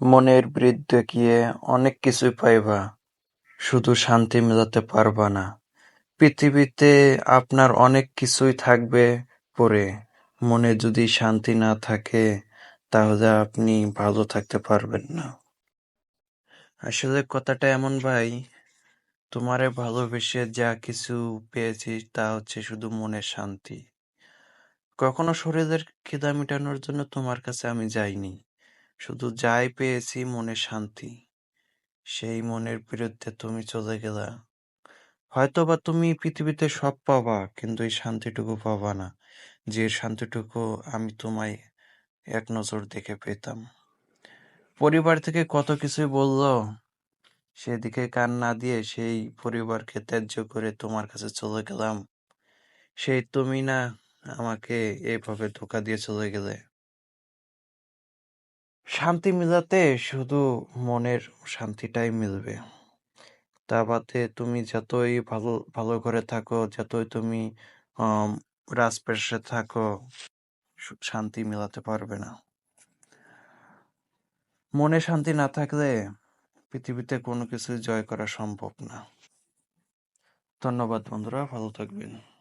মনের বিরুদ্ধে গিয়ে অনেক কিছুই পাইবা, শুধু শান্তি মেলাতে পারবা না। পৃথিবীতে আপনার অনেক কিছুই থাকবে পরে, মনে যদি শান্তি না থাকে তাহলে আপনি ভালো থাকতে পারবেন না। আসলে কথাটা এমন ভাই, তোমারে ভালোবেসে যা কিছু পেয়েছি তা হচ্ছে শুধু মনের শান্তি। কখনো শরীরের খিদা মেটানোর জন্য তোমার কাছে আমি যাইনি। শুধু যাই পেয়েছি মনের শান্তি। সেই মনের বিরুদ্ধে তুমি চলে গেলা। হয়তোবা তুমি পৃথিবীতে সব পাবা কিন্তু এই শান্তিটুকু পাবা না। যে শান্তিটুকু আমি তোমায় এক নজর দেখে পেতাম। পরিবার থেকে কত কিছুই বলল, সেদিকে কান না দিয়ে সেই পরিবারকে ত্যায্য করে তোমার কাছে চলে গেলাম। সেই তুমি না আমাকে এভাবে ধোকা দিয়ে চলে গেলে। শান্তি মিলাতে শুধু মনের শান্তিটাই মিলবে। তা বাদে তুমি যতই ভালো ভালো করে থাকো, যতই তুমি আম থাকো, শান্তি মেলাতে পারবে না। মনে শান্তি না থাকলে পৃথিবীতে কোনো কিছুই জয় করা সম্ভব না। ধন্যবাদ বন্ধুরা, ভালো থাকবেন।